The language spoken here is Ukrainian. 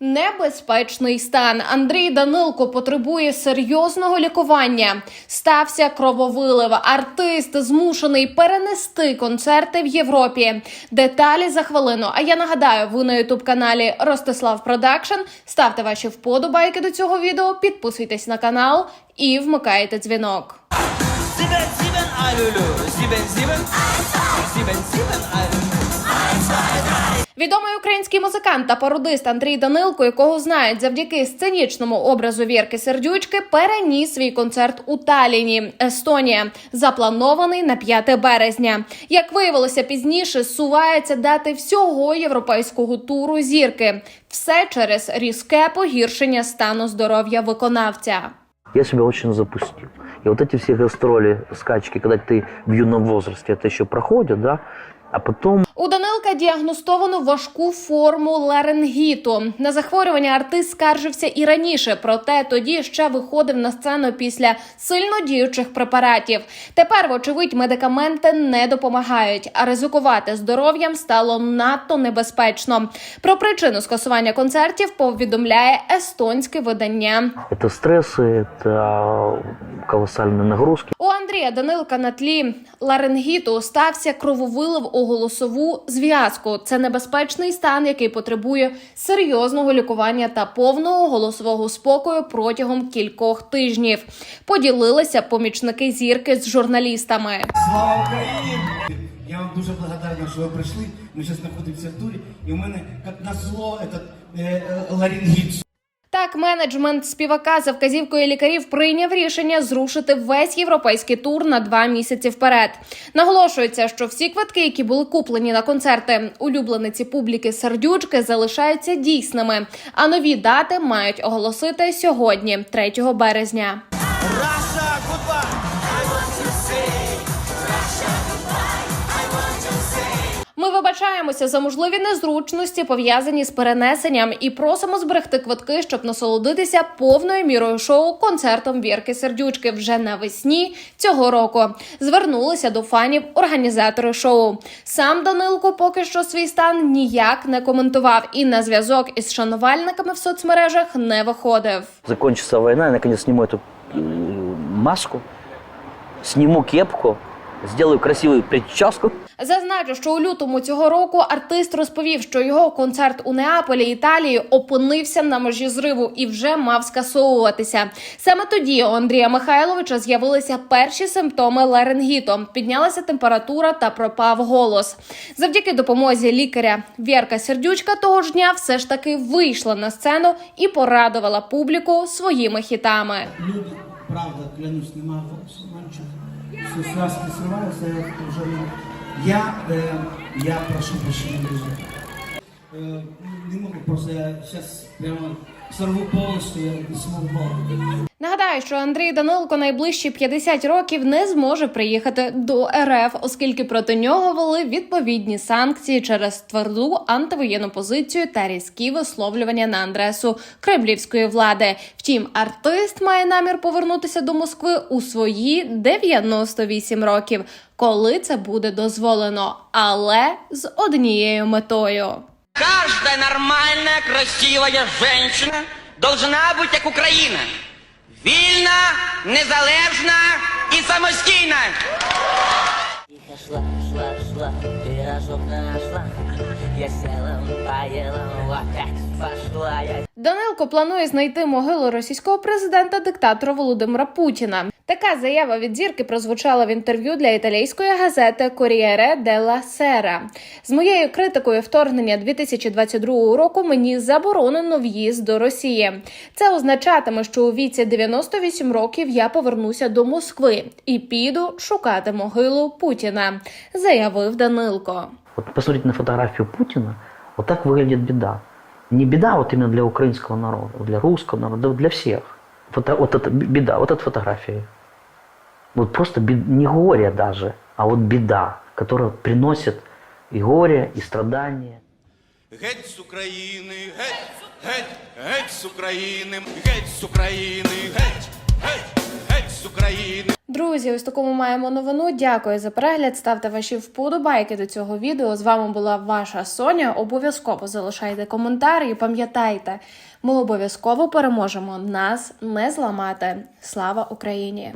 Небезпечний стан Андрій Данилко потребує серйозного лікування. Стався крововилив. Артист змушений перенести концерти в Європі. Деталі за хвилину. А я нагадаю, ви на ютуб каналі Ростислав Продакшн. Ставте ваші вподобайки до цього відео, підписуйтесь на канал і вмикайте дзвінок. Sieben, sieben, Alulu. Sieben, sieben. Sieben, sieben, Alulu. Відомий український музикант та пародист Андрій Данилко, якого знають завдяки сценічному образу Вірки Сердючки, переніс свій концерт у Таліні, Естонія, запланований на 5 березня. Як виявилося пізніше, сувається дати всього європейського туру зірки. Все через різке погіршення стану здоров'я виконавця. Я себя очень запустил. И вот эти все гастроли, скачки, когда ты в юном возрасте, это еще проходит, да, а потом У Данилка діагностовано важку форму ларингіту. На захворювання артист скаржився і раніше, проте тоді ще виходив на сцену після сильно діючих препаратів. Тепер, вочевидь, медикаменти не допомагають, а ризикувати здоров'ям стало надто небезпечно. Про причину скасування концертів повідомляє естонське видання. это стрессы, это колоссальные нагрузки. У Андрія Данилка на тлі ларингіту стався крововилив у голосову зв'язку. Це небезпечний стан, який потребує серйозного лікування та повного голосового спокою протягом кількох тижнів. Поділилися помічники зірки з журналістами. Слава! Я вам дуже благодарна, що ви прийшли. Ми зараз знаходимося в турі, і у мене, як назло, этот, е, е, ларингіт. Так, менеджмент співака за вказівкою лікарів прийняв рішення зрушити весь європейський тур на два місяці вперед. Наголошується, що всі квитки, які були куплені на концерти улюблениці публіки сердючки, залишаються дійсними. А нові дати мають оголосити сьогодні, 3 березня. Russia, Ми вибачаємося за можливі незручності, пов'язані з перенесенням, і просимо зберегти квитки, щоб насолодитися повною мірою шоу концертом Вірки Сердючки вже навесні цього року. Звернулися до фанів організатори шоу. Сам Данилко поки що свій стан ніяк не коментував і на зв'язок із шанувальниками в соцмережах не виходив. Закончится война, я наконец сниму эту э, маску, сниму кепку, сделаю красивую прическу. Зазначу, що у лютому цього року артист розповів, що його концерт у Неаполі, Італії, опинився на межі зриву і вже мав скасовуватися. Саме тоді у Андрія Михайловича з'явилися перші симптоми ларингіту. Піднялася температура та пропав голос. Завдяки допомозі лікаря Вірка Сердючка того ж дня все ж таки вийшла на сцену і порадувала публіку своїми хітами. Люди, правда, клянусь, нема голосу. Все связки срываются, я не... Я, е, я прошу прощения, друзья. Е, не могу, просто я сейчас прямо сорву полностью, я не смогу. Нагадаю, що Андрій Данилко найближчі 50 років не зможе приїхати до РФ, оскільки проти нього вели відповідні санкції через тверду антивоєнну позицію та різкі висловлювання на адресу кремлівської влади. Втім, артист має намір повернутися до Москви у свої 98 років, коли це буде дозволено, але з однією метою. Каждая нормальная, красивая женщина должна быть как Украина. Вільна, незалежна і самостійна. Тихо шла, шла, шла, пирожок нашла. Я села, поела, опять пошла я. Данилко планує знайти могилу російського президента диктатора Володимира Путіна. Така заява від зірки прозвучала в інтерв'ю для італійської газети Корієре делла Сера. З моєю критикою вторгнення 2022 року мені заборонено в'їзд до Росії. Це означатиме, що у віці 98 років я повернуся до Москви і піду шукати могилу Путіна, заявив Данилко. Вот посмотрите на фотографию Путина, вот так выглядит беда. Не беда вот именно для украинского народа, для русского народа, да для всех. Вот, вот это беда, вот эта фотография. Вот просто бед- не горе даже, а вот беда, которая приносит и горе, и страдания. Геть з України, геть, геть, геть з України, геть з України, геть, геть, геть з України. Друзі, ось таку ми маємо новину. Дякую за перегляд. Ставте ваші вподобайки до цього відео. З вами була ваша Соня. Обов'язково залишайте коментар і пам'ятайте, ми обов'язково переможемо. Нас не зламати. Слава Україні!